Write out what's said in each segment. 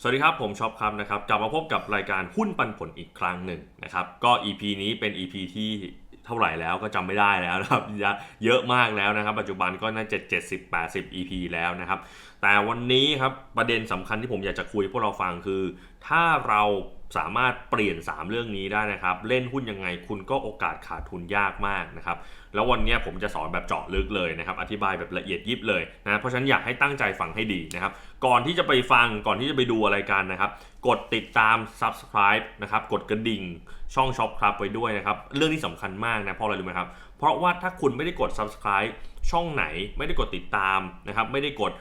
สวัสดีครับ ผมช็อปครับนะครับกลับมาพบกับรายการหุ้นปันผลอีกครั้งหนึ่งนะครับก็ EP นี้เป็น EP ที่เท่าไหร่แล้วก็จำไม่ได้แล้วนะครับเยอะมากแล้วนะครับ ปัจจุบันก็น่าจะ70 80 EP แล้วนะครับ แต่วันนี้ครับประเด็นสำคัญที่ผมอยากจะคุยพวกเราฟังคือ ถ้าเรา สามารถเปลี่ยน 3 เรื่องนี้ได้นะครับ เล่นหุ้นยังไงคุณก็โอกาสขาดทุนยากมากนะครับ แล้ววันนี้ผมจะสอนแบบเจาะลึกเลยนะครับ อธิบายแบบละเอียดยิบเลยนะ เพราะฉะนั้นอยากให้ตั้งใจฟังให้ดีนะครับ ก่อนที่จะไปฟัง ก่อนที่จะไปดูอะไรกันนะครับ กดติดตาม subscribe นะครับ กดกระดิ่งช่องช็อปครับไว้ด้วยนะครับ เรื่องที่สำคัญมากนะ เพราะอะไรรู้ไหมครับ เพราะว่าถ้าคุณไม่ได้กด subscribe ช่องไหน ไม่ได้กดติดตามนะครับ ไม่ได้กด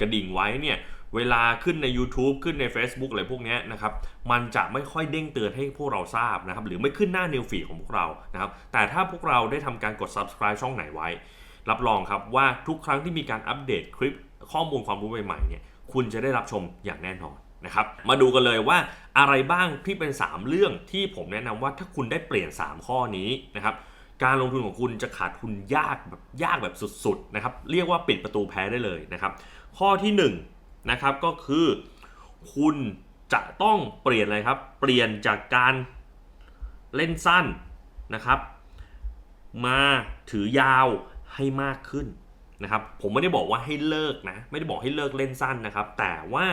กระดิ่งไว้เนี่ย เวลาขึ้นใน YouTube ขึ้นใน Facebook อะไรพวกนี้นะครับ มันจะไม่ค่อยเด้งเตือนให้พวกเราทราบนะครับ หรือไม่ขึ้นหน้า New Feed ของพวกเรานะครับ แต่ถ้าพวกเราได้ทำการกด subscribe ช่องไหนไว้ รับรองครับว่าทุกครั้งที่มีการอัปเดตคลิปข้อมูลความรู้ใหม่ๆเนี่ย คุณจะได้รับชมอย่างแน่นอนนะครับ มาดูกันเลยว่าอะไรบ้างที่เป็น 3 เรื่องที่ผมแนะนำว่าถ้าคุณได้เปลี่ยน 3 ข้อนี้นะครับการลงทุนของคุณจะขาดทุนยากแบบยากแบบสุดๆนะครับ เรียกว่าปิดประตูแพ้ได้เลยนะครับ ข้อที่ 1 นะครับ ก็คือ คุณจะต้องเปลี่ยนอะไรครับ เปลี่ยนจากการเล่นสั้นนะครับ มาถือยาวให้มากขึ้นนะครับ ผมไม่ได้บอกว่าให้เลิกนะ ไม่ได้บอกให้เลิกเล่นสั้นนะครับ แต่ว่า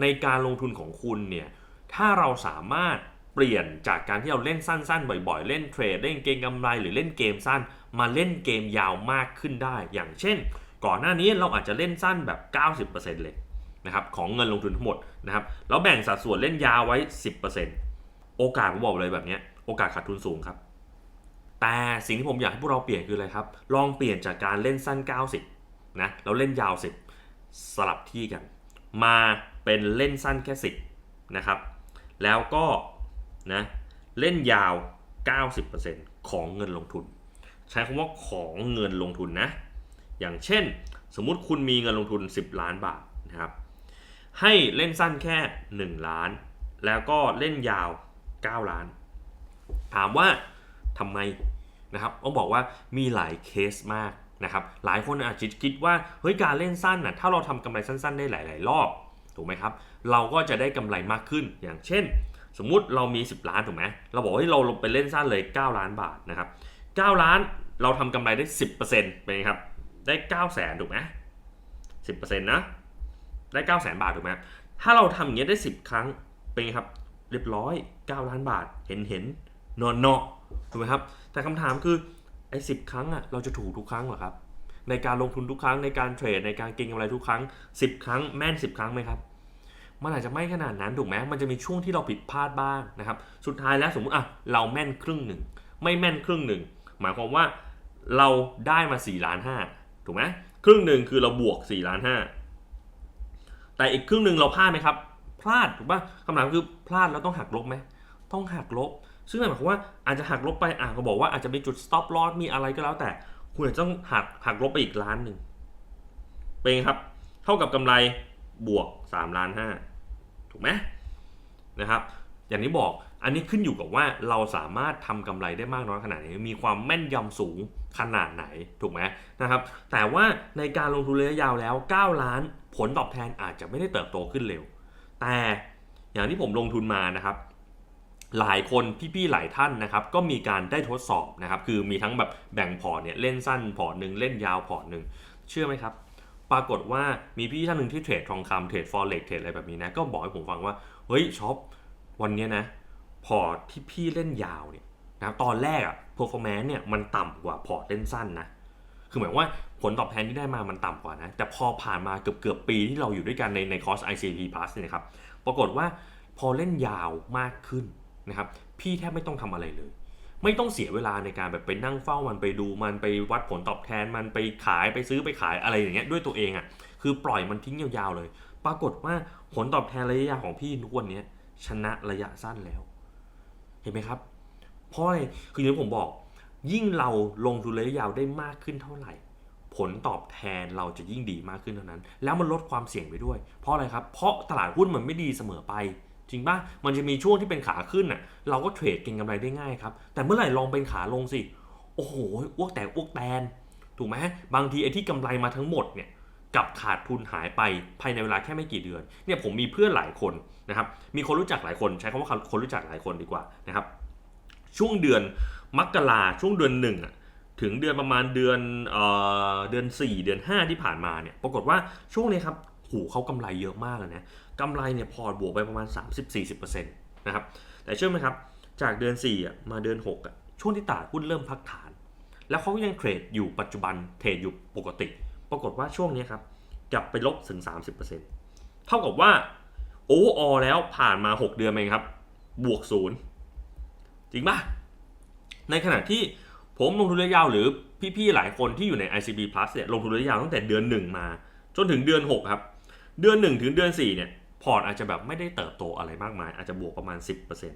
ในการลงทุนของคุณเนี่ย ถ้าเราสามารถเปลี่ยนจากการที่เราเล่นสั้นๆ บ่อยๆ เล่นเทรด เล่นเกมกำไรหรือเล่นเกมสั้น มาเล่นเกมยาวมากขึ้นได้ อย่างเช่น ก่อนหน้านี้เราอาจจะเล่นสั้นแบบ 90%เลย นะครับของเงินลงทุนทั้งหมดนะครับแล้วแบ่งสัดส่วนเล่นยาวไว้ 10%โอกาสผมบอกเลยแบบนี้โอกาสขาดทุนสูงครับแต่สิ่งที่ผมอยากให้พวกเราเปลี่ยนคืออะไรครับ ลองเปลี่ยนจากการเล่นสั้น 90 นะแล้วเล่นยาว 10 สลับที่กัน มาเป็นเล่นสั้นแค่ 10 นะครับ แล้วก็นะเล่นยาว 90%ของเงินลงทุน ใช้คำว่าของเงินลงทุนนะ อย่างเช่น สมมุติคุณมีเงินลงทุน 10 ล้านบาทนะครับ ให้เล่นสั้นแค่ 1 ล้าน แล้วก็เล่นยาว 9 ล้าน ถามว่าทำไมนะครับต้องบอกว่ามีหลายเคสมากนะครับ หลายคนอาจจะคิดว่าเฮ้ยการเล่นสั้นน่ะถ้าเราทำกำไรสั้น ๆ ได้หลาย ๆ รอบถูกไหมครับ เราก็จะได้กำไรมากขึ้นอย่างเช่น สมมุติเรามี 10 ล้านถูกไหมเราบอกว่าเฮ้เราลงไปเล่นสั้นเลย 9 ล้านบาทนะครับ 9 ล้านเราทำกำไรได้ 10%เป็นไงครับได้ 9 0 0 0 0 0ถูกไหม10%นะ ได้9 0 0 0 0 0 บาทถูกไหมถ้าเราทำอย่างเงี้ยได้ 10 ครั้งเป็นไงครับเรียบร้อย 9 ล้านบาทเห็นเห็นนอนเนาะถูกไหมครับ แต่คำถามคือไอ้สิครั้งอะเราจะถูกทุกครั้งเหรอครับ ในการลงทุนทุกครั้งในการเทรดในการเก็งกำไรทุกครั้ง 10 ครั้งแม่น 10 ครั้งไหมครับมันอาจจะไม่ขนาดนั้นถูกไหมมันจะมีช่วงที่เราผิดพลาดบ้างนะครับสุดท้ายแล้วสมมุติอะเราแม่นครึ่งหนึ่งไม่แม่นครึ่งหนึ่งหมายความว่าเราได้มา4ล้านห้าถูกไหมครึ่งหนึ่งคือเราบวก4ล้านห้า แต่อีกครึ่งหนึ่งเราพลาดไหมครับ พลาดถูกป่ะคำถามคือพลาดแล้วต้องหักลบไหมต้องหักลบ ซึ่งหมายความว่าอาจจะหักลบไปอะเขาบอกว่าอาจจะมีจุด stop loss มีอะไรก็แล้วแต่ คุณอาจจะต้องหักหักลบไปอีกล้านหนึ่งเป็นไงครับ เท่ากับกำไรบวก3ล้านห้าถูกไหมนะครับ อย่างที่บอก อันนี้ขึ้นอยู่กับว่าเราสามารถทำกำไรได้มากน้อยขนาดไหน มีความแม่นยำสูงขนาดไหนถูกไหมนะครับ แต่ว่าในการลงทุนระยะยาวแล้ว 9 ล้านผลตอบแทนอาจจะไม่ได้เติบโตขึ้นเร็ว แต่อย่างที่ผมลงทุนมานะครับหลายคนพี่ๆหลายท่านนะครับก็มีการได้ทดสอบนะครับคือมีทั้งแบบแบ่งพอร์ตเนี่ยเล่นสั้นพอร์ตหนึ่งเล่นยาวพอร์ตหนึ่งเชื่อไหมครับ ปรากฏว่ามีพี่ท่านหนึ่งที่เทรดทองคำเทรดฟอเร็กเทรดอะไรแบบนี้นะก็บอกให้ผมฟังว่าเฮ้ยช็อปวันนี้นะ พอร์ตที่พี่เล่นยาวเนี่ยนะตอนแรกอะ performance เนี่ยมันต่ำกว่าพอร์ตเล่นสั้นนะคือหมายว่าผลตอบแทนที่ได้มามันต่ำกว่านะ แต่พอผ่านมาเกือบเกือบปีที่เราอยู่ด้วยกันในในคอร์ส ICP Plus เนี่ยครับปรากฏว่าพอเล่นยาวมากขึ้นนะครับพี่แทบไม่ต้องทำอะไรเลย ไม่ต้องเสียเวลาในการแบบไปนั่งเฝ้ามันไปดูมันไปวัดผลตอบแทนมันไปขายไปซื้อไปขายอะไรอย่างเงี้ยด้วยตัวเองอะ่ะคือปล่อยมันทิ้งยาวๆเลย ปรากฏว่าผลตอบแทนระยะยาวของพี่ทุกวันนี้ชนะระยะสั้นแล้ว ห็นไหมครับ เพราะอะไรคืออย่างที่ผมบอก ยิ่งเราลงทุนระยะยาวได้มากขึ้นเท่าไหร่ ผลตอบแทนเราจะยิ่งดีมากขึ้นเท่านั้น แล้วมันลดความเสี่ยงไปด้วย เพราะอะไรครับ เพราะตลาดหุ้นมันไม่ดีเสมอไป จริงป่ะ มันจะมีช่วงที่เป็นขาขึ้นน่ะ เราก็เทรดเก็งกำไรได้ง่ายครับ แต่เมื่อไหร่ลองเป็นขาลงสิ โอ้โหอ้วกแตกอ้วกแตน ถูกไหมบางทีไอ้ที่กำไรมาทั้งหมดเนี่ย กับขาดทุนหายไปภายในเวลาแค่ไม่กี่เดือนเนี่ยผมมีเพื่อนหลายคนนะครับมีคนรู้จักหลายคนใช้คำว่าคนรู้จักหลายคนดีกว่านะครับช่วงเดือนมกราช่วงเดือนหนึ่งถึงเดือนประมาณเดือนเอ่อเดือน 4 เดือน 5 ที่ผ่านมาเนี่ยปรากฏว่าช่วงนี้ครับหูเขากำไรเยอะมากเลยนะกำไรเนี่ยพอร์ตบวกไปประมาณ 30-40%นะครับแต่เชื่อไหมครับจากเดือน4อะมาเดือน6อะช่วงที่ตลาดหุ้นเริ่มพักฐาน แล้วเขาก็ยังเทรดอยู่ปัจจุบันเทรดอยู่ปกติ ปรากฏว่าช่วงนี้ครับกลับไปลบถึง 30%เท่ากับว่าโอเวอร์ออแล้วผ่านมา 6 เดือนเองครับ บวกศูนย์จริงป่ะ ในขณะที่ผมลงทุนระยะยาวหรือพี่ๆหลายคนที่อยู่ใน ICB Plus เนี่ยลงทุนระยะยาวตั้งแต่เดือน 1 มา จนถึงเดือน 6 ครับ เดือน 1 ถึงเดือน 4 เนี่ย พอร์ตอาจจะแบบไม่ได้เติบโตอะไรมากมาย อาจจะบวกประมาณ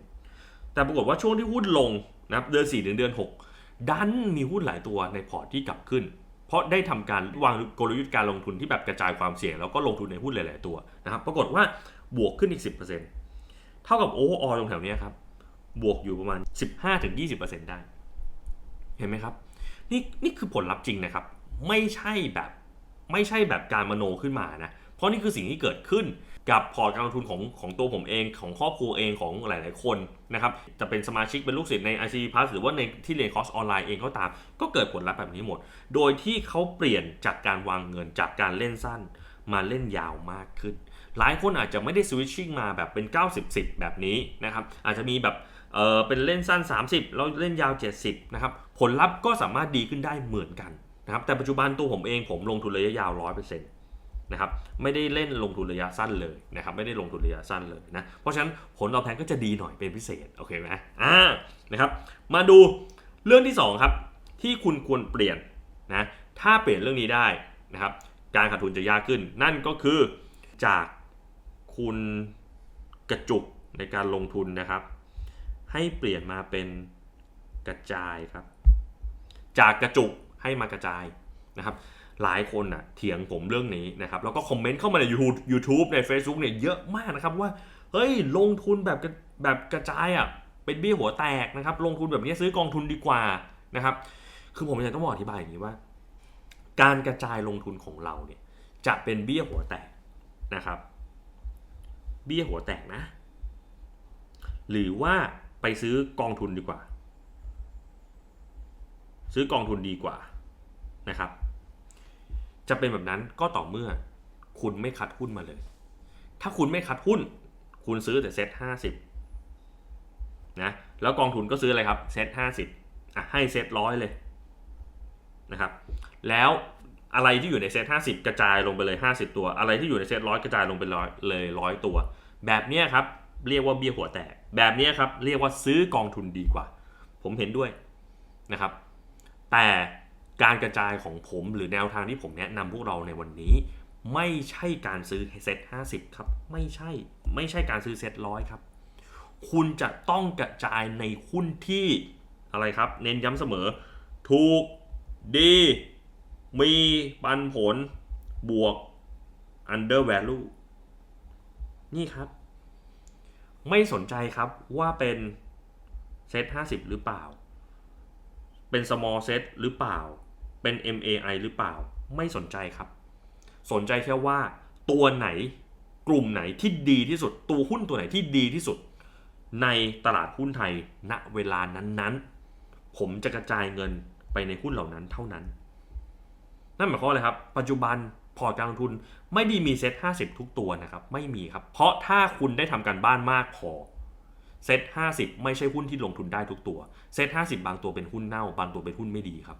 10%แต่ปรากฏว่าช่วงที่หุ้นลงนะครับเดือน 4 ถึงเดือน 6 ดันมีหุ้นหลายตัวในพอร์ตที่กลับขึ้น เพราะได้ทำการวางกลยุทธ์การลงทุนที่แบบกระจายความเสี่ยง แล้วก็ลงทุนในหุ้นหลาย ๆ ตัวนะครับปรากฏว่าบวกขึ้นอีก 10%เท่ากับโอเวอร์ออตรงแถวนี้ครับบวกอยู่ประมาณ 15-20%ได้ เห็นไหมครับ นี่นี่คือผลลัพธ์จริงนะครับ ไม่ใช่แบบไม่ใช่แบบการมโนขึ้นมานะ เพราะนี่คือสิ่งที่เกิดขึ้น กับพอร์ตการลงทุนของของตัวผมเองของครอบครัวเองของหลาย ๆ คนนะครับจะเป็นสมาชิกเป็นลูกศิษย์ใน IC Plus หรือว่าในที่เรียนคอร์สออนไลน์เองก็ตาม ก็เกิดผลลัพธ์แบบนี้หมด โดยที่เขาเปลี่ยนจากการวางเงินจากการเล่นสั้น มาเล่นยาวมากขึ้น หลายคนอาจจะไม่ได้สวิตชิ่งมาแบบเป็น 90-10 แบบนี้นะครับอาจจะมีแบบเออเป็นเล่นสั้น 30 แล้วเล่นยาว 70 นะครับ ผลลัพธ์ก็สามารถดีขึ้นได้เหมือนกันนะครับ แต่ปัจจุบันตัวผมเองผมลงทุนระยะยาว 100%น นะครับไม่ได้เล่นลงทุนระยะสั้นเลยนะครับไม่ได้ลงทุนระยะสั้นเลยนะเพราะฉะนั้นผลตอบแทนก็จะดีหน่อยเป็นพิเศษโอเคไหมอ่านะครับมาดูเรื่องที่2ครับที่คุณควรเปลี่ยนนะถ้าเปลี่ยนเรื่องนี้ได้นะครับการขาดทุนจะยากขึ้น นั่นก็คือจากคุณกระจุกในการลงทุนนะครับ ให้เปลี่ยนมาเป็นกระจายครับ จากกระจุกให้มากระจายนะครับ หลายคนอะเถียงผมเรื่องนี้นะครับแล้วก็คอมเมนต์เข้ามาใน YouTube YouTube ใน Facebook เนี่ยเยอะมากนะครับว่าเฮ้ยลงทุนแบบแบบกระจายอะเป็นเบี้ยหัวแตกนะครับลงทุนแบบนี้ซื้อกองทุนดีกว่านะครับคือผมอยากต้องบอกอธิบายอย่างนี้ว่า การกระจายลงทุนของเราเนี่ยจะเป็นเบี้ยหัวแตกนะครับ เบี้ยหัวแตกนะ หรือว่าไปซื้อกองทุนดีกว่า ซื้อกองทุนดีกว่านะครับ จะเป็นแบบนั้นก็ต่อเมื่อ คุณไม่คัดหุ้นมาเลย ถ้าคุณไม่คัดหุ้น คุณซื้อแต่เซ็ตห้าสิบนะแล้วกองทุนก็ซื้ออะไรครับเซ็ตห้าสิบอะให้เซ็ตร้อยเลยนะครับแล้วอะไรที่อยู่ในเซ็ตห้าสิบกระจายลงไปเลยห้าสิบตัว อะไรที่อยู่ในเซ็ตร้อยกระจายลงไปร้อยเลยร้อยตัว แบบเนี้ยครับเรียกว่าเบี้ยหัวแตก แบบเนี้ยครับเรียกว่าซื้อกองทุนดีกว่า ผมเห็นด้วยนะครับ แต่ การกระจายของผมหรือแนวทางที่ผมแนะนำพวกเราในวันนี้ ไม่ใช่การซื้อเซ็ต50 ครับ ไม่ใช่ไม่ใช่การซื้อเซ็ตร้อยครับ คุณจะต้องกระจายในหุ้นที่อะไรครับ เน้นย้ำเสมอ ถูกดี มีปันผลบวก under value นี่ครับ ไม่สนใจครับว่าเป็นเซต50 หรือเปล่า เป็น small set หรือเปล่า เป็น MAI หรือเปล่า ไม่สนใจครับ สนใจแค่ว่าตัวไหนกลุ่มไหนที่ดีที่สุด ตัวหุ้นตัวไหนที่ดีที่สุด ในตลาดหุ้นไทยณเวลานั้นๆ ผมจะกระจายเงินไปในหุ้นเหล่านั้นเท่านั้น นั่นหมายความว่าอะไรครับ ปัจจุบันพอร์ตการลงทุนไม่ได้มีเซ็ต50 ทุกตัวนะครับ ไม่มีครับ เพราะถ้าคุณได้ทำการบ้านมากพอเซ็ต50 ไม่ใช่หุ้นที่ลงทุนได้ทุกตัวเซ็ต50 บางตัวเป็นหุ้นเน่า บางตัวเป็นหุ้นไม่ดีครับ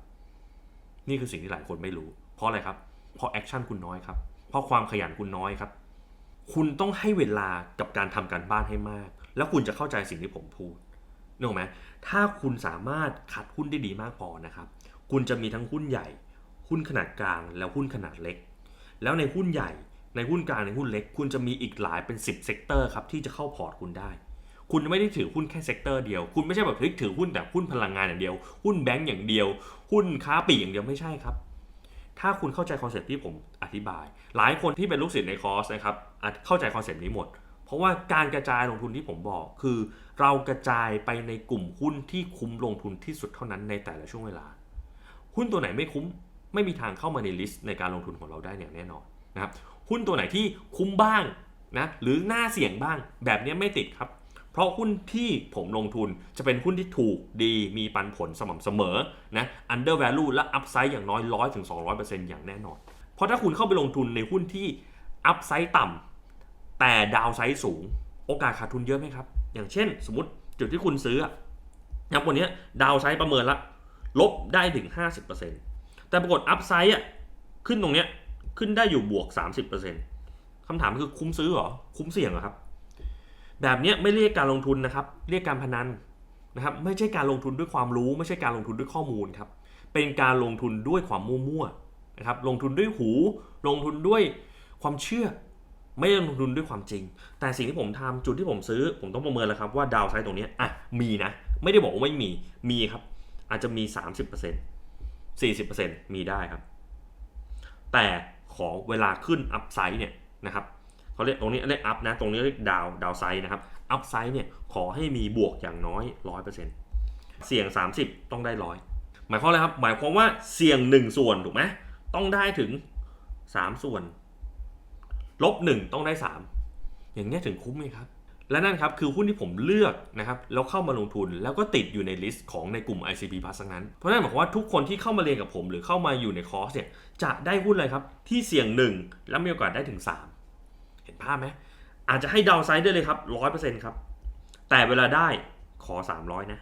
นี่คือสิ่งที่หลายคนไม่รู้ เพราะอะไรครับ เพราะแอคชั่นคุณน้อยครับ เพราะความขยันคุณน้อยครับ คุณต้องให้เวลากับการทำการบ้านให้มาก แล้วคุณจะเข้าใจสิ่งที่ผมพูดนึกออกไหมถ้าคุณสามารถคัดหุ้นได้ดีมากพอนะครับ คุณจะมีทั้งหุ้นใหญ่ หุ้นขนาดกลางแล้วหุ้นขนาดเล็ก แล้วในหุ้นใหญ่ ในหุ้นกลางในหุ้นเล็ก คุณจะมีอีกหลายเป็น 10 เซกเตอร์ครับที่จะเข้าพอร์ตคุณได้ คุณไม่ได้ถือหุ้นแค่เซกเตอร์เดียว คุณไม่ใช่แบบถือหุ้นแต่หุ้นพลังงานอย่างเดียว หุ้นแบงก์อย่างเดียว หุ้นค้าปลีกอย่างเดียวไม่ใช่ครับ ถ้าคุณเข้าใจคอนเซ็ปต์ที่ผมอธิบาย หลายคนที่เป็นลูกศิษย์ในคอร์สนะครับเข้าใจคอนเซ็ปต์นี้หมด เพราะว่าการกระจายลงทุนที่ผมบอก คือ เรากระจายไปในกลุ่มหุ้นที่คุ้มลงทุนที่สุดเท่านั้นในแต่ละช่วงเวลา หุ้นตัวไหนไม่คุ้มไม่มีทางเข้ามาในลิสต์ในการลงทุนของเราได้อย่างแน่นอนนะครับหุ้นตัวไหนที่คุ้มบ้างนะหรือน่าเสี่ยงบ้างแบบนี้ไม่ติดครับ เพราะหุ้นที่ผมลงทุนจะเป็นหุ้นที่ถูกดีมีปันผลสม่ำเสมอนะ under value และ upside อย่างน้อย100ถึง200%อย่างแน่นอน เพราะถ้าคุณเข้าไปลงทุนในหุ้นที่ upside ต่ำแต่ downside สูง โอกาสขาดทุนเยอะไหมครับ อย่างเช่น สมมติจุดที่คุณซื้ออะนะวันนี้ดาวไซด์ประเมินละลบได้ถึง 50%แต่ปรากฏ upside อะขึ้นตรงเนี้ยขึ้นได้อยู่บวก 30%คำถามคือคุ้มซื้อเหรอ คุ้มเสี่ยงเหรอครับ แบบนี้ไม่เรียกการลงทุนนะครับ เรียกการพนันนะครับ ไม่ใช่การลงทุนด้วยความรู้ ไม่ใช่การลงทุนด้วยข้อมูลครับ เป็นการลงทุนด้วยความมั่วๆนะครับ ลงทุนด้วยหู ลงทุนด้วยความเชื่อ ไม่ได้ลงทุนด้วยความจริง แต่สิ่งที่ผมทำจุดที่ผมซื้อ ผมต้องประเมินแล้วครับว่าดาวไซด์ตรงนี้อะมีนะ ไม่ได้บอกว่าไม่มี มีครับ อาจจะมี 30% 40%มีได้ครับ แต่ขอเวลาขึ้นอัพไซด์เนี่ยนะครับ เขาเรียกตรงนี้เรียกอัพนะ ตรงนี้เรียกดาวดาวไซด์นะครับ อัพไซด์เนี่ยขอให้มีบวกอย่างน้อย 100%เสี่ยง 30 ต้องได้ร้อยหมายความอะไรครับ หมายความว่าเสี่ยง 1 ส่วนถูกไหมต้องได้ถึง 3 ส่วน ลบ 1 ต้องได้ 3 อย่างเงี้ถึงคุ้มไหมครับ และนั่นครับคือหุ้นที่ผมเลือกนะครับแล้วเข้ามาลงทุนแล้วก็ติดอยู่ในลิสต์ของในกลุ่ม ICP Plus ทั้งนั้น เพราะนั่นหมายความว่าทุกคนที่เข้ามาเรียนกับผม หรือเข้ามาอยู่ในคอร์สเนี่ยจะได้หุ้นอะไรครับที่เสี่ยง 1 แล้วมีโอกาสได้ถึง 3 ภาพไหมอาจจะให้ดาวไซด์ได้เลยครับ100%ครับ แต่เวลาได้ขอ300นะ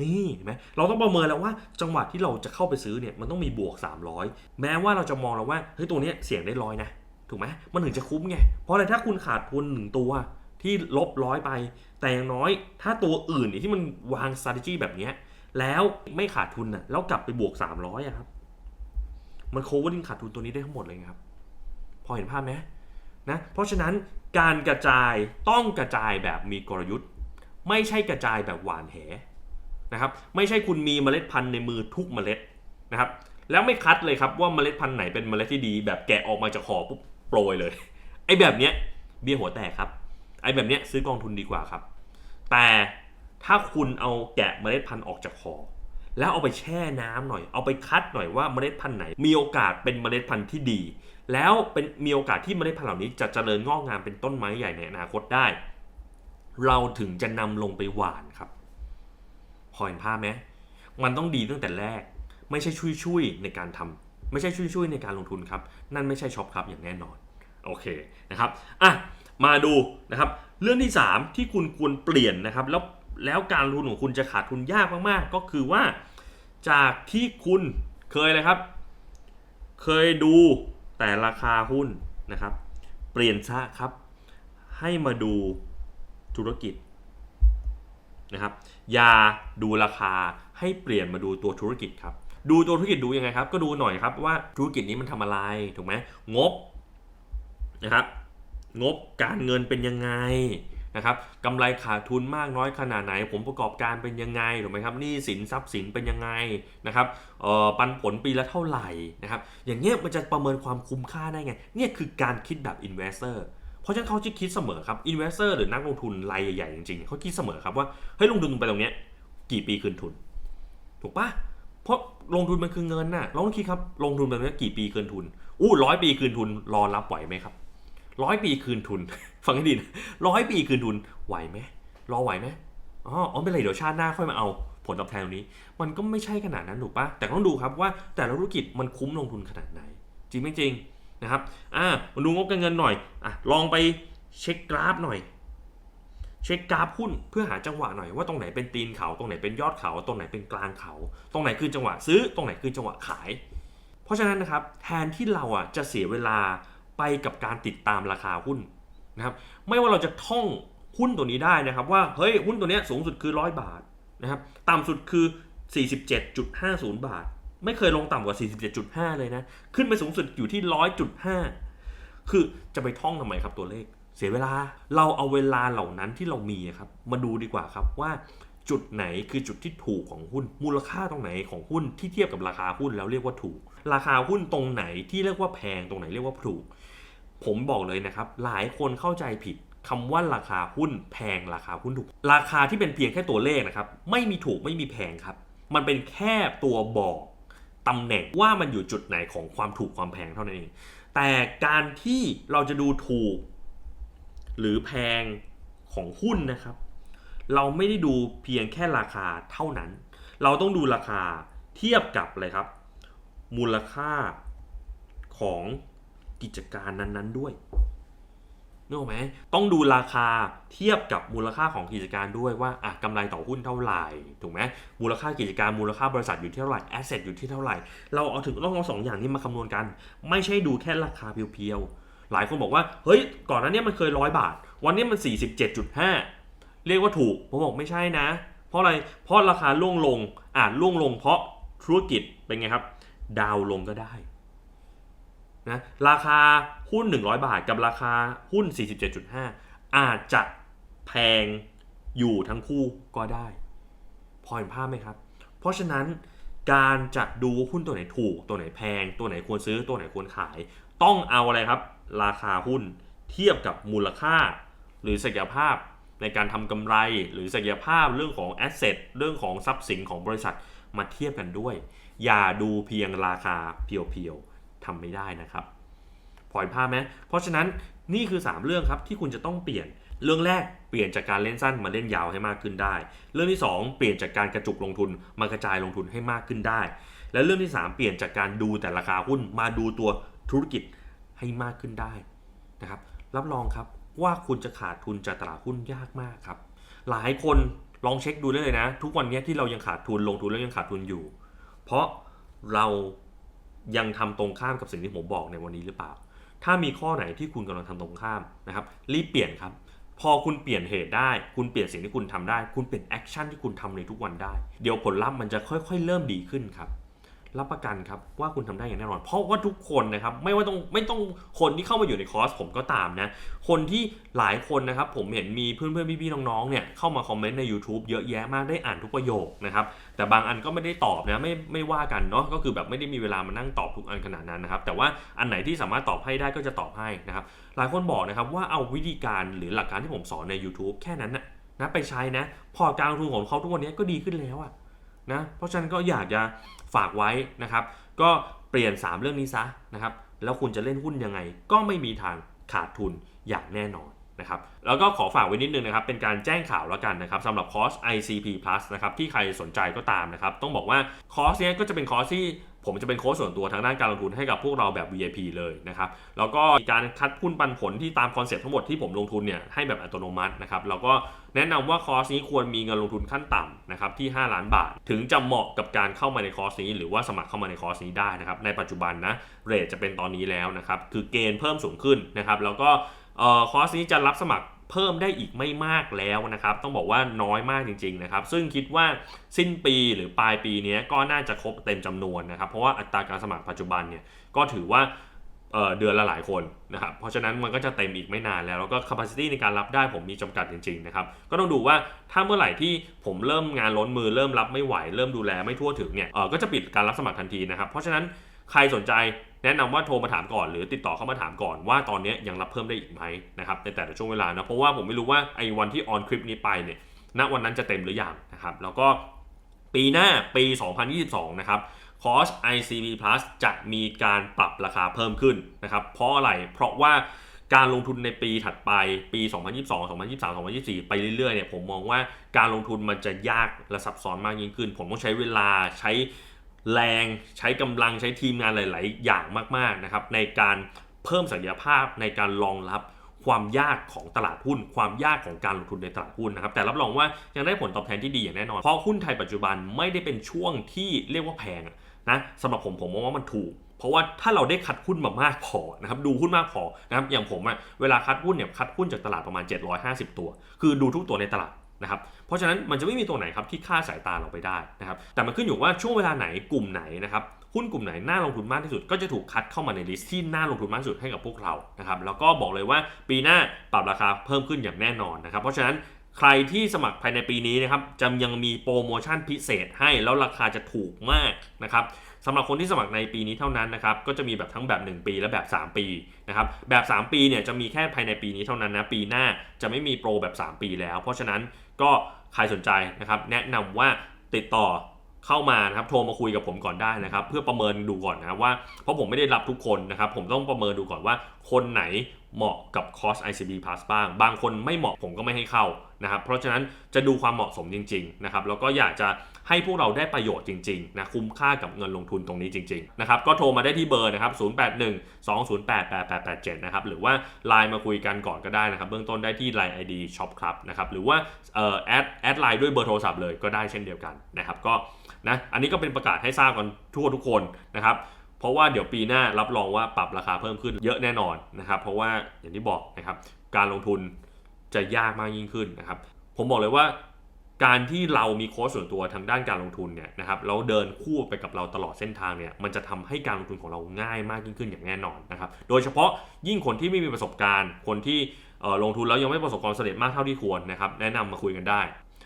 นี่เห็นไหมเราต้องประเมินแล้วว่าจังหวะที่เราจะเข้าไปซื้อเนี่ยมันต้องมีบวก 300 แม้ว่าเราจะมองแล้วว่าเฮ้ยตัวเนี้ยเสี่ยงได้ร้อยนะถูกไหมมันถึงจะคุ้มไงเพราะอะไรถ้าคุณขาดทุนหนึ่งตัวที่ลบร้อยไป แต่อย่างน้อย ถ้าตัวอื่นที่มันวาง strategy แบบเนี้ยแล้วไม่ขาดทุนน่ะแล้วกลับไปบวก 300อะครับมัน covering ขาดทุนตัวนี้ได้ทั้งหมดเลยครับ พอเห็นภาพไหม นะเพราะฉะนั้นการกระจายต้องกระจายแบบมีกลยุทธ์ ไม่ใช่กระจายแบบหวานแหนะครับไม่ใช่คุณมีเมล็ดพันธุ์ในมือทุกเมล็ดนะครับแล้วไม่คัดเลยครับว่าเมล็ดพันธุ์ไหนเป็นเมล็ดที่ดี แบบแกะออกมาจากคอปุ๊บโปรยเลยไอ้แบบเนี้ยเบี้ยหัวแตกครับไอ้แบบเนี้ยซื้อกองทุนดีกว่าครับ แต่ถ้าคุณเอาแกะเมล็ดพันธุ์ออกจากคอแล้วเอาไปแช่น้ำหน่อย เอาไปคัดหน่อยว่าเมล็ดพันธุ์ไหน มีโอกาสเป็นเมล็ดพันธุ์ที่ดี แล้วเป็นมีโอกาสที่เมล็ดพันธุ์เหล่านี้จะเจริญงอกงามเป็นต้นไม้ใหญ่ในอนาคตได้ เราถึงจะนำลงไปหว่านครับ พอเห็นภาพไหมมันต้องดีตั้งแต่แรก ไม่ใช่ช่วยๆในการทำไม่ใช่ช่วยๆในการลงทุนครับ นั่นไม่ใช่ช็อปครับอย่างแน่นอนโอเคนะครับอะมาดูนะครับ เรื่องที่ 3 ที่คุณควรเปลี่ยนนะครับ แล้วแล้วการลงทุนของคุณจะขาดทุนยากมากๆ ก็คือว่าจากที่คุณเคยเลยครับ เคยดู แต่ราคาหุ้นนะครับ เปลี่ยนซะครับ ให้มาดูธุรกิจนะครับอย่าดูราคาให้เปลี่ยนมาดูตัวธุรกิจครับ ดูตัวธุรกิจดูยังไงครับ ก็ดูหน่อยครับว่าธุรกิจนี้มันทำอะไรถูกไหมงบนะครับ งบการเงินเป็นยังไง นะครับกำไรขาดทุนมากน้อยขนาดไหน ผมประกอบการเป็นยังไงถูกไหมครับหนี้สินทรัพย์สินเป็นยังไงนะครับปันผลปีละเท่าไหร่นะครับอย่างเงี้ยมันจะประเมินความคุ้มค่าได้ไงเนี่ยคือการคิดแบบ investor เพราะฉะนั้นเขาจะคิดเสมอครับ investor หรือนักลงทุนรายใหญ่ๆจริงๆเขาคิดเสมอครับว่าเฮ้ยลงทุนไปตรงเนี้ยกี่ปีคืนทุน ถูกปะเพราะลงทุนมันคือเงินน่ะลองคิดครับลงทุนไปตรงนี้กี่ปีคืนทุนอู้ร้อยปีคืนทุนรอรับไหวไหมครับ ร้อยปีคืนทุน ฟังให้ดีร้อยปีคืนทุนไหวไหมรอไหวไหมอ๋ออ๋อไม่เป็นไรเดี๋ยวชาติหน้าค่อยมาเอาผลตอบแทนตรงนี้ มันก็ไม่ใช่ขนาดนั้นถูกปะแต่ต้องดูครับว่าแต่ละธุรกิจมันคุ้มลงทุนขนาดไหน จริงไม่จริงนะครับอ่ามาดูงบการเงินหน่อยอะลองไปเช็คกราฟหน่อย เช็คกราฟหุ้นเพื่อหาจังหวะหน่อยว่าตรงไหนเป็นตีนเขาตรงไหนเป็นยอดเขา ตรงไหนเป็นกลางเขา ตรงไหนคือจังหวะซื้อ ตรงไหนคือจังหวะขาย เพราะฉะนั้นนะครับแทนที่เราอะจะเสียเวลา ไปกับการติดตามราคาหุ้นนะครับ ไม่ว่าเราจะท่องหุ้นตัวนี้ได้นะครับ ว่าเฮ้ยหุ้นตัวนี้สูงสุดคือร้อยบาทนะครับต่ำสุดคือ 47.50 บาท ไม่เคยลงต่ำกว่า 47.5 เลยนะ ขึ้นไปสูงสุดอยู่ที่ 100.5 คือจะไปท่องทำไมครับตัวเลข เสียเวลาเราเอาเวลาเหล่านั้นที่เรามีครับมาดูดีกว่าครับว่าจุดไหนคือจุดที่ถูกของหุ้น มูลค่าตรงไหนของหุ้นที่เทียบกับราคาหุ้นแล้วเรียกว่าถูก ราคาหุ้นตรงไหนที่เรียกว่าแพงตรงไหนเรียกว่าถูก ผมบอกเลยนะครับ หลายคนเข้าใจผิดคำว่าราคาหุ้นแพงราคาหุ้นถูก ราคาที่เป็นเพียงแค่ตัวเลขนะครับ ไม่มีถูกไม่มีแพงครับ มันเป็นแค่ตัวบอกตำแหน่งว่ามันอยู่จุดไหนของความถูกความแพงเท่านั้นเอง แต่การที่เราจะดูถูก หรือแพงของหุ้นนะครับ เราไม่ได้ดูเพียงแค่ราคาเท่านั้น เราต้องดูราคาเทียบกับเลยครับ มูลค่าของ กิจการนั้นๆด้วยนึกออกไหมต้องดูราคาเทียบกับมูลค่าของกิจการด้วยว่าอะกำไรต่อหุ้นเท่าไหร่ถูกไหมมูลค่ากิจการมูลค่าบริษัทอยู่ที่เท่าไหร่แอสเซทอยู่ที่เท่าไหร่เราเอาถึงต้องเอาสองอย่างนี้มาคำนวณกัน ไม่ใช่ดูแค่ราคาเพียวๆหลายคนบอกว่าเฮ้ยก่อนหน้านี้มันเคยร้อยบาท วันนี้มัน 47.5 เรียกว่าถูกผมบอกไม่ใช่นะ เพราะอะไรเพราะราคาล่วงลงอาจล่วงลงเพราะธุรกิจเป็นไงครับ ดาวลงก็ได้ นะราคาหุ้น 100 บาทกับราคาหุ้น 47.5 อาจจะแพงอยู่ทั้งคู่ก็ได้ พอเห็นภาพไหมครับ เพราะฉะนั้นการจะดูหุ้นตัวไหนถูก ตัวไหนแพง ตัวไหนควรซื้อตัวไหนควรขาย ต้องเอาอะไรครับ ราคาหุ้นเทียบกับมูลค่า หรือศักยภาพในการทำกำไรหรือศักยภาพเรื่องของแอสเซทเรื่องของทรัพย์สินของบริษัทมาเทียบกันด้วย อย่าดูเพียงราคาเพียวๆ ทำไม่ได้นะครับพอเห็นภาพไหมเพราะฉะนั้นนี่คือ 3 เรื่องครับที่คุณจะต้องเปลี่ยน เรื่องแรกเปลี่ยนจากการเล่นสั้นมาเล่นยาวให้มากขึ้นได้ เรื่องที่ 2 เปลี่ยนจากการกระจุกลงทุนมากระจายลงทุนให้มากขึ้นได้ และเรื่องที่ 3 เปลี่ยนจากการดูแต่ราคาหุ้นมาดูตัวธุรกิจให้มากขึ้นได้นะครับ รับรองครับว่าคุณจะขาดทุนจากตลาดหุ้นยากมากครับ หลายคนลองเช็คดูได้เลยนะ ทุกวันนี้ที่เรายังขาดทุนลงทุนแล้วยังขาดทุนอยู่ เพราะเรา ยังทำตรงข้ามกับสิ่งที่ผมบอกในวันนี้หรือเปล่า ถ้ามีข้อไหนที่คุณกำลังทำตรงข้ามนะครับ รีบเปลี่ยนครับ พอคุณเปลี่ยนเหตุได้ คุณเปลี่ยนสิ่งที่คุณทำได้ คุณเปลี่ยนแอคชั่นที่คุณทำในทุกวันได้ เดี๋ยวผลลัพธ์มันจะค่อยๆ เริ่มดีขึ้นครับ รับประกันครับว่าคุณทำได้อย่างแน่นอน เพราะว่าทุกคนนะครับไม่ว่าต้องไม่ต้องคนที่เข้ามาอยู่ในคอร์สผมก็ตามนะ คนที่หลายคนนะครับผมเห็นมีเพื่อนๆพี่ๆน้องๆเนี่ยเข้ามาคอมเมนต์ใน YouTube เยอะแยะมากได้อ่านทุกประโยคนะครับแต่บางอันก็ไม่ได้ตอบนะไม่ไม่ว่ากันเนาะก็คือแบบไม่ได้มีเวลามานั่งตอบทุกอันขนาดนั้นนะครับแต่ว่าอันไหนที่สามารถตอบให้ได้ก็จะตอบให้นะครับหลายคนบอกนะครับว่าเอาวิธีการหรือหลักการที่ผมสอนใน YouTube แค่นั้นนะนะไปใช้นะพอการลงทุนของเขาทุกวันนี้ก็ดีขึ้นแล้วอะ นะเพราะฉะนั้นก็อยากจะฝากไว้นะครับ ก็เปลี่ยน 3 เรื่องนี้ซะนะครับแล้วคุณจะเล่นหุ้นยังไง ก็ไม่มีทางขาดทุนอย่างแน่นอนนะครับแล้วก็ขอฝากไว้นิดนึงนะครับเป็นการแจ้งข่าวแล้วกันนะครับสำหรับคอร์ส ICP Plus นะครับที่ใครสนใจก็ตามนะครับต้องบอกว่าคอร์สเนี้ยก็จะเป็นคอร์สที่ ผมจะเป็นโค้ชส่วนตัวทางด้านการลงทุนให้กับพวกเราแบบ VIP เลยนะครับ แล้วก็มีการคัดหุ้นปันผลที่ตามคอนเซ็ปต์ทั้งหมดที่ผมลงทุนเนี่ยให้แบบอัตโนมัตินะครับ แล้วก็แนะนำว่าคอร์สนี้ควรมีเงินลงทุนขั้นต่ำนะครับที่ 5 ล้านบาท ถึงจะเหมาะกับการเข้ามาในคอร์สนี้ หรือว่าสมัครเข้ามาในคอร์สนี้ได้นะครับ ในปัจจุบันนะเรทจะเป็นตอนนี้แล้วนะครับ คือเกณฑ์เพิ่มสูงขึ้นนะครับ แล้วก็คอร์สนี้จะรับสมัคร เพิ่มได้อีกไม่มากแล้วนะครับ ต้องบอกว่าน้อยมากจริงๆนะครับ ซึ่งคิดว่าสิ้นปีหรือปลายปีนี้ก็น่าจะครบเต็มจำนวนนะครับ เพราะว่าอัตราการสมัครปัจจุบันเนี่ยก็ถือว่าเเดือนละหลายคนนะครับ เพราะฉะนั้นมันก็จะเต็มอีกไม่นานแล้ว แล้วก็ capacity ในการรับได้ผมมีจำกัดจริงๆนะครับ ก็ต้องดูว่าถ้าเมื่อไหร่ที่ผมเริ่มงานล้นมือเริ่มรับไม่ไหว เริ่มดูแลไม่ทั่วถึงเนี่ยเออก็จะปิดการรับสมัครทันทีนะครับ เพราะฉะนั้นใครสนใจ แนะนำว่าโทรมาถามก่อนหรือติดต่อเข้ามาถามก่อนว่าตอนนี้ยังรับเพิ่มได้อีกไหมนะครับในแต่ละช่วงเวลานะเพราะว่าผมไม่รู้ว่าไอ้วันที่ออนคลิปนี้ไปเนี่ยณวันนั้นจะเต็มหรือยังนะครับแล้วก็ปีหน้าปี 2022 นะครับคอร์ส ICB Plus จะมีการปรับราคาเพิ่มขึ้นนะครับเพราะอะไรเพราะว่าการลงทุนในปีถัดไปปี 2022 2023 2024 ไปเรื่อยๆเนี่ยผมมองว่าการลงทุนมันจะยากและซับซ้อนมากยิ่งขึ้น ผมต้องใช้เวลาใช้ แรงใช้กำลังใช้ทีมงานหลาย ๆ อย่างมากๆนะครับในการเพิ่มศักยภาพในการรองรับความยากของตลาดหุ้น ความยากของการลงทุนในตลาดหุ้นนะครับ แต่รับรองว่ายังได้ผลตอบแทนที่ดีอย่างแน่นอน เพราะหุ้นไทยปัจจุบันไม่ได้เป็นช่วงที่เรียกว่าแพงนะสำหรับผมผมมองว่ามันถูก เพราะว่าถ้าเราได้คัดหุ้นมามากพอนะครับดูหุ้นมากพอนะครับอย่างผมอะเวลาคัดหุ้นเนี่ยคัดหุ้นจากตลาดประมาณ 750 ตัว คือดูทุกตัวในตลาดนะครับ ราะฉะนั้นมันจะไม่มีตัวไหนครับที่ค่าสายตาเราไปได้นะครับ แต่มันขึ้นอยู่ว่าช่วงเวลาไหนกลุ่มไหนนะครับหุ้นกลุ่มไหนน่าลงทุนมากที่สุดก็จะถูกคัดเข้ามาในลิสต์ที่น่าลงทุนมากที่สุดให้กับพวกเรานะครับแล้วก็บอกเลยว่าปีหน้าปรับราคาเพิ่มขึ้นอย่างแน่นอนนะครับ เพราะฉะนั้นใครที่สมัครภายในปีนี้นะครับจะยังมีโปรโมชั่นพิเศษให้แล้วราคาจะถูกมากนะครับสำหรับคนที่สมัครในปีนี้เท่านั้นนะครับก็จะมีแบบทั้งแบบ 1 ปีและแบบ 3 ปีนะครับแบบ 3 ปีเนี่ยจะมีแค่ภายในปีนี้เท่านั้นนะปีหน้าจะไม่มีโปรแบบ 3 ปีแล้ว เพราะฉะนั้นก็ ใครสนใจนะครับ แนะนำว่าติดต่อเข้ามานะครับโทรมาคุยกับผมก่อนได้นะครับ เพื่อประเมินดูก่อนนะว่าเพราะผมไม่ได้รับทุกคนนะครับ ผมต้องประเมินดูก่อนว่า คนไหนเหมาะกับคอร์ส ICB Plus บ้าง บางคนไม่เหมาะผมก็ไม่ให้เข้า นะครับเพราะฉะนั้นจะดูความเหมาะสมจริงๆนะครับแล้วก็อยากจะให้พวกเราได้ประโยชน์จริงๆนะคุ้มค่ากับเงินลงทุนตรงนี้จริงๆนะครับก็โทรมาได้ที่เบอร์นะครับ 081 208 8887 นะครับหรือว่าไลน์มาคุยกันก่อนก็ได้นะครับ เบื้องต้นได้ที่ Line ID Shop Club นะครับหรือว่าเอ่อแอดแอดไลน์ด้วยเบอร์โทรศัพท์เลยก็ได้เช่นเดียวกันนะครับก็นะอันนี้ก็เป็นประกาศให้ทราบกันทั่วทุกคนนะครับเพราะว่าเดี๋ยวปีหน้ารับรองว่าปรับราคาเพิ่มขึ้นเยอะแน่นอนนะครับเพราะว่าอย่างที่บอกนะครับการลงทุน จะยากมากยิ่งขึ้นนะครับ ผมบอกเลยว่าการที่เรามีโค้ชส่วนตัวทางด้านการลงทุนเนี่ยนะครับแล้วเดินคู่ไปกับเราตลอดเส้นทางเนี่ยมันจะทำให้การลงทุนของเราง่ายมากยิ่งขึ้นอย่างแน่นอนนะครับโดยเฉพาะยิ่งคนที่ไม่มีประสบการณ์ คนที่ลงทุนแล้วยังไม่ประสบความสำเร็จมากเท่าที่ควรนะครับแนะนำมาคุยกันได้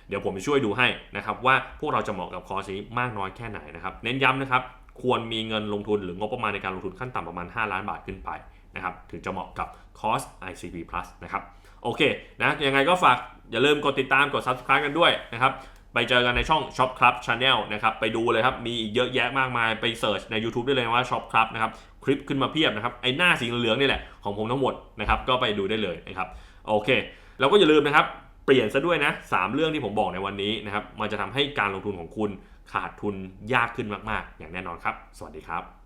เดี๋ยวผมจะช่วยดูให้นะครับว่าพวกเราจะเหมาะกับคอร์สนี้มากน้อยแค่ไหนนะครับเน้นย้ำนะครับควรมีเงินลงทุนหรืองบประมาณในการลงทุนขั้นต่ำประมาณ 5 ล้านบาทขึ้นไปนะครับถึงจะเหมาะกับคอร์ส ICB Plus นะครับ โอเคนะยังไงก็ฝากอย่าลืมกดติดตามกด subscribe กันด้วยนะครับไปเจอกันในช่อง Shop Club Channel นะครับไปดูเลยครับมีอีกเยอะแยะมากมายไปเสิร์ชใน YouTube ได้เลยว่า Shop Club นะครับคลิปขึ้นมาเพียบนะครับไอหน้าสีเหลืองนี่แหละของผมทั้งหมดนะครับก็ไปดูได้เลยนะครับโอเคแล้วก็อย่าลืมนะครับเปลี่ยนซะด้วยนะ3เรื่องที่ผมบอกในวันนี้นะครับมันจะทำให้การลงทุนของคุณขาดทุนยากขึ้นมาก ๆ อย่างแน่นอนครับ สวัสดีครับ